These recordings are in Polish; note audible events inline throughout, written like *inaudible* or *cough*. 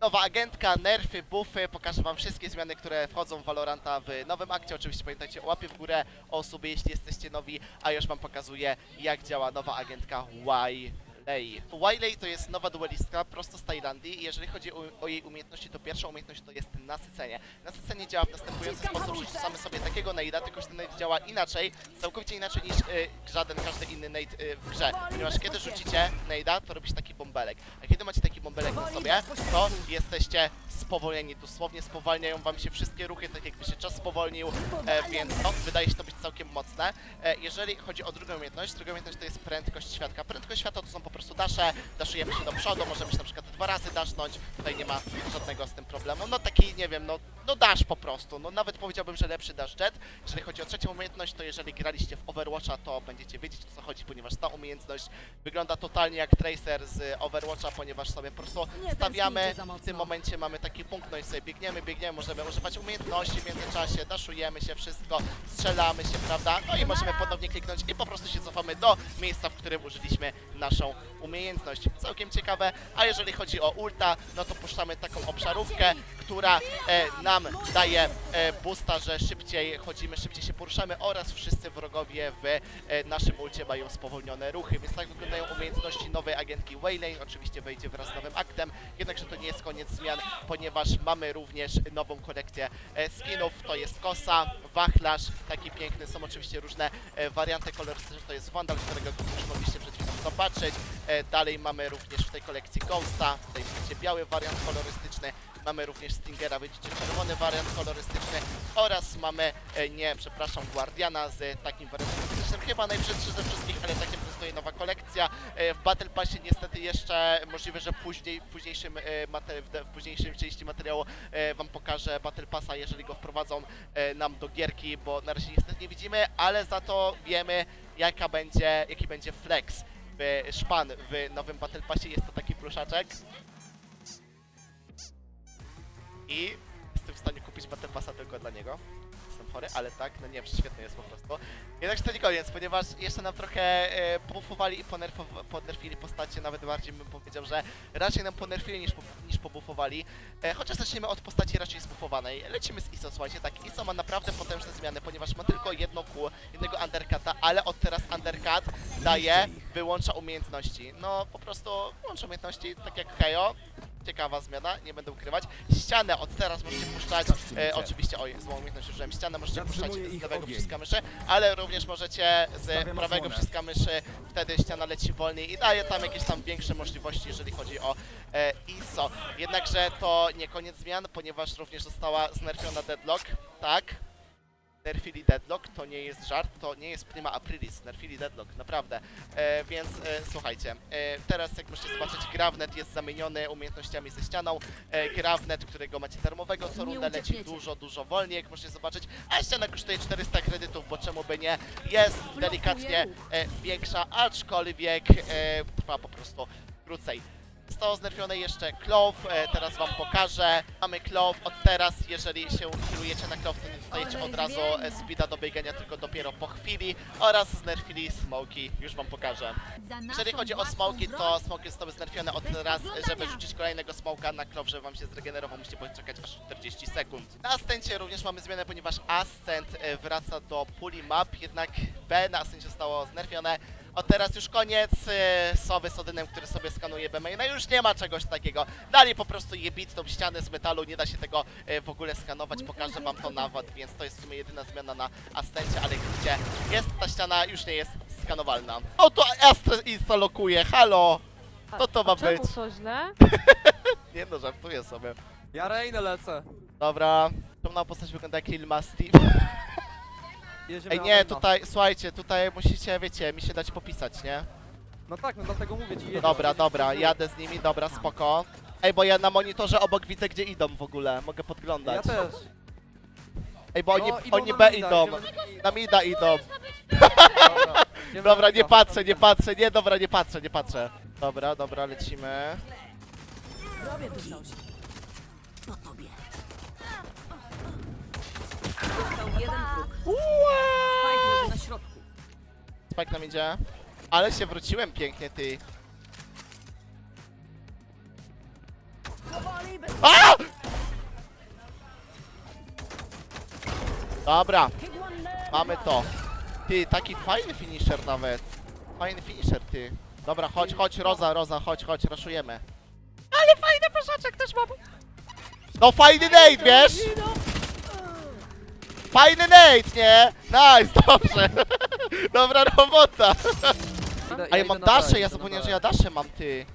Nowa agentka, nerfy, buffy, pokażę wam wszystkie zmiany, które wchodzą w Valoranta w nowym akcie. Oczywiście pamiętajcie o łapie w górę, o jeśli jesteście nowi, a już wam pokazuję jak działa nowa agentka Wiley. Wiley to jest nowa duelistka prosto z Tajlandii i jeżeli chodzi o, o jej umiejętności, to pierwsza umiejętność to jest nasycenie. Nasycenie działa w następujący sposób, że rzucamy sobie takiego nade'a, tylko że ten nade działa inaczej, całkowicie inaczej niż y, żaden każdy inny nade y, w grze. Ponieważ kiedy rzucicie nade'a, to robisz taki bąbelek. A kiedy macie taki bąbelek na sobie, to jesteście spowolnieni. Dosłownie spowalniają wam się wszystkie ruchy, tak jakby się czas spowolnił, e, więc no, wydaje się to być całkiem mocne. E, jeżeli chodzi o drugą umiejętność, druga umiejętność to jest prędkość światła. Prędkość światła to są po prostu dasze, daszujemy się do przodu, możemy się na przykład dwa razy dasznąć, tutaj nie ma żadnego z tym problemu. No taki, nie wiem, no, no dash po prostu, no nawet powiedziałbym, że lepszy dash jet. Jeżeli chodzi o trzecią umiejętność, to jeżeli graliście w Overwatcha, to będziecie wiedzieć o co chodzi, ponieważ ta umiejętność wygląda totalnie jak Tracer z Overwatcha, ponieważ sobie po prostu stawiamy, w tym momencie mamy taki punkt, no i sobie biegniemy, biegniemy, możemy używać umiejętności w międzyczasie, daszujemy się, wszystko, strzelamy się, prawda? No i możemy ponownie kliknąć i po prostu się cofamy do miejsca, w którym użyliśmy naszą umiejętność. Całkiem ciekawe, a jeżeli chodzi o ulta, no to puszczamy taką obszarówkę, która e, nam daje e, boosta, że szybciej chodzimy, szybciej się poruszamy oraz wszyscy wrogowie w e, naszym ulcie mają spowolnione ruchy, więc tak wyglądają umiejętności nowej agentki Waylane, oczywiście wejdzie wraz z nowym aktem, jednakże to nie jest koniec zmian, ponieważ mamy również nową kolekcję e, skinów, to jest kosa, wachlarz, taki piękny, są oczywiście różne e, warianty kolorystyczne, to jest Vandal, którego już mogliście przed chwilą zobaczyć, e, dalej mamy również w tej kolekcji Ghosta, tutaj widzicie biały wariant kolorystyczny, mamy również Stingera, widzicie czerwony wariant kolorystyczny. Oraz mamy, e, nie, przepraszam, Guardiana z takim wariantem kolorystycznym, chyba najbrzydszy ze wszystkich, ale tak się prezentuje nowa kolekcja. E, W Battle Passie niestety jeszcze możliwe, że później, w późniejszym, w późniejszym części materiału wam pokażę Battle Passa, jeżeli go wprowadzą nam do gierki, bo na razie niestety nie widzimy, ale za to wiemy jaka będzie, jaki będzie flex szpan w nowym Battle Passie. Jest to taki pluszaczek. I kupić Battle Passa tylko dla niego. Jestem chory, ale tak, no nie świetny jest po prostu. Jednak to nie koniec, ponieważ jeszcze nam trochę e, pobufowali i ponerfili postacie, nawet bardziej bym powiedział, że raczej nam ponerfili niż, niż pobufowali. E, chociaż zaczniemy od postaci raczej zbufowanej. Lecimy z ISO, słuchajcie, tak, ISO ma naprawdę potężne zmiany, ponieważ ma tylko jedno kół, jednego undercuta, ale od teraz undercut daje, wyłącza umiejętności. No, po prostu wyłącza umiejętności, tak jak Hejo. Ciekawa zmiana, nie będę ukrywać. Ścianę od teraz możecie puszczać, e, oczywiście, oj, złą umiejętność użyłem, ścianę możecie puszczać Zatrzymuję z ich lewego ogień. przyciska myszy, ale również możecie z Stawiam prawego osłonę. przyciska myszy, wtedy ściana leci wolniej i daje tam jakieś tam większe możliwości, jeżeli chodzi o e, ISO. Jednakże to nie koniec zmian, ponieważ również została znerfiona Deadlock, tak? Nerfili Deadlock to nie jest żart, to nie jest Prima Aprilis, Nerfili Deadlock, naprawdę. E, więc e, słuchajcie, e, teraz jak możecie zobaczyć, Gravnet jest zamieniony umiejętnościami ze ścianą. E, Gravnet, którego macie darmowego co rundę, leci dużo, dużo wolniej, jak możecie zobaczyć. A ściana kosztuje 400 kredytów, bo czemu by nie? Jest delikatnie e, większa, aczkolwiek e, trwa po prostu krócej. Zostało znerfione jeszcze Clove, teraz wam pokażę. Mamy Clove od teraz, jeżeli się kierujecie na Clove, to nie dostajecie od razu e, speeda do biegania, tylko dopiero po chwili. Oraz znerfili Smoki, już wam pokażę. Jeżeli chodzi o smoki, to smoki zostały znerfione od teraz, żeby rzucić kolejnego smoka na Clove, żeby wam się zregenerował, musicie poczekać aż 40 sekund. Na Ascencie również mamy zmianę, ponieważ Ascent e, wraca do puli map, jednak B na Ascencie zostało znerfione. Od teraz już koniec e, Sowy z Odynem, który sobie skanuje B-maina. Już nie ma czegoś takiego. Dali po prostu jebitną ścianę z metalu, nie da się tego e, w ogóle skanować. Pokażę wam to nawet, więc to jest w sumie jedyna zmiana na Ascencie, ale gdzie jest ta ściana, już nie jest skanowalna. O, to Astra instalokuje, halo! Co to ma być? to źle? *laughs* Nie no, żartuję sobie. Ja Reinę lecę. Dobra, tą postać wygląda jak Lil Ma Steve. Jedziemy Ej, nie, tutaj, słuchajcie, tutaj musicie, wiecie, mi się dać popisać, nie? No tak, no dlatego mówię ci. jedziesz, Dobra, dobra, jadę z nimi, dobra, spoko. Ej, bo ja na monitorze obok widzę, gdzie idą w ogóle, mogę Ja podglądać. też. Ej, bo oni, No, idą oni na B mida, idą, idziemy- na mida idą. *laughs* Dobra, idziemy Dobra, na nie mida. patrzę, nie patrzę, nie, dobra, nie patrzę, nie patrzę. Dobra, dobra, lecimy. Robię tu coś. Spike nam idzie. Ale się wróciłem pięknie, ty. A! Dobra, mamy to. Ty, taki fajny finisher nawet. Fajny finisher, ty. Dobra, chodź, chodź, Roza, Roza, chodź, chodź, raszujemy. Ale fajny poszaczek też mam. No fajny nade, wiesz? Fajny nade, nie? Nice, dobrze. *laughs* Dobra robota. Idę- A ja idę mam na dasze, ja idę na zapomniałem, że ja dasze mam, ty.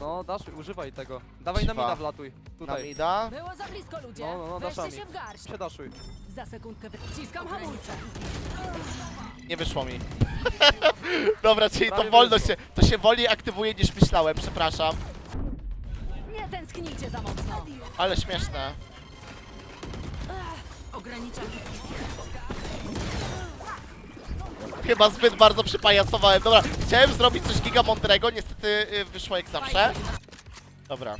No, dasz, używaj tego. Dawaj na mina wlatuj. Na Tutaj. mida. Było za blisko, ludzie. No, no, no, Weźcie daszami. się w garść. Przedaszuj. Za sekundkę wyciskam hamulce. Nie wyszło mi. *laughs* Dobra, czyli to Prawie wolno wyszło. się, to się wolniej aktywuje niż myślałem, przepraszam. Nie tęsknijcie za mocno. Ale śmieszne. Ograniczam. Chyba zbyt bardzo przypajacowałem. Dobra, chciałem zrobić coś giga mądrego, niestety y, wyszło jak zawsze. Dobra.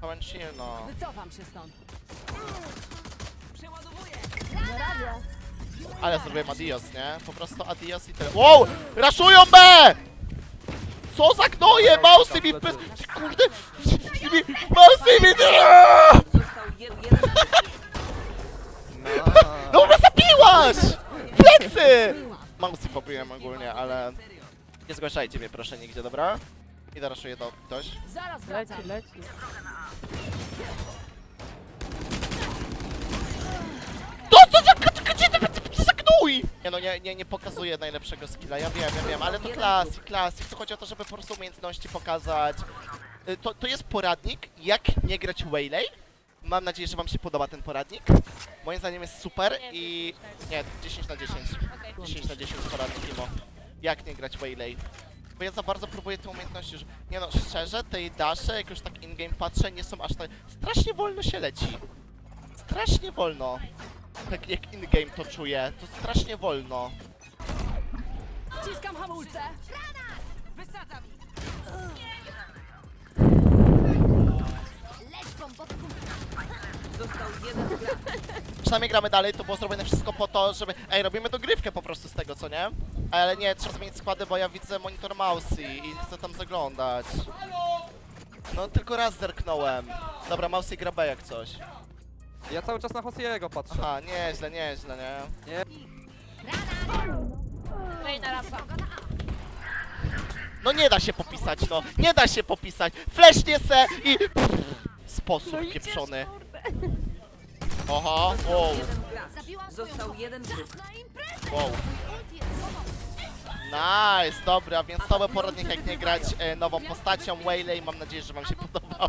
Comment chill, no. Wycofam się stąd. Ale zrobiłem adios, nie? Po prostu adios i tyle. Wow! Raszują B! Co za gnoje! Mausy mi... Kurde! Mausy mi... Ogólnie, ale... Nie zgłaszajcie mnie proszę nigdzie, dobra? Idę raszuję do ktoś. Zaraz wracam. To co za... Gdzie ty za gnój? Nie no, nie, nie, nie pokazuję najlepszego skilla, ja wiem, ja wiem, ale to klasik, klasik. To chodzi o to, żeby po prostu umiejętności pokazać. Y, To, to jest poradnik, jak nie grać Waylay. Mam nadzieję, że wam się podoba ten poradnik. Moim zdaniem jest super i... Nie, 10 na 10. 10 na 10 poradnik Imo. Jak nie grać Waylay. Bo ja za bardzo próbuję te umiejętności, że... Nie no, szczerze, tej dasze, jak już tak in-game patrzę, nie są aż tak... Strasznie wolno się leci. Strasznie wolno. Tak jak in-game to czuję, to strasznie wolno. Wciskam hamulce. Wysadzam. Został jeden gracz. Przynajmniej gramy dalej, to było zrobione wszystko po to, żeby... Ej, robimy dogrywkę po prostu z tego, co nie? Ale nie, trzeba zmienić składy, bo ja widzę monitor mouse i, i chcę tam zaglądać. No, tylko raz zerknąłem. Dobra, mouse gra B jak coś. Ja cały czas na Hosiego patrzę. Aha, nieźle, nieźle, nie? Nie. No nie da się popisać, no. Nie da się popisać. Flesznie se i... Sposób pieprzony. Oho, wow, Jeden. Został jeden gracz. wow. Nice, dobra, więc to był poradnik jak nie grać e, nową postacią Waylay. Mam nadzieję, że wam się podobał.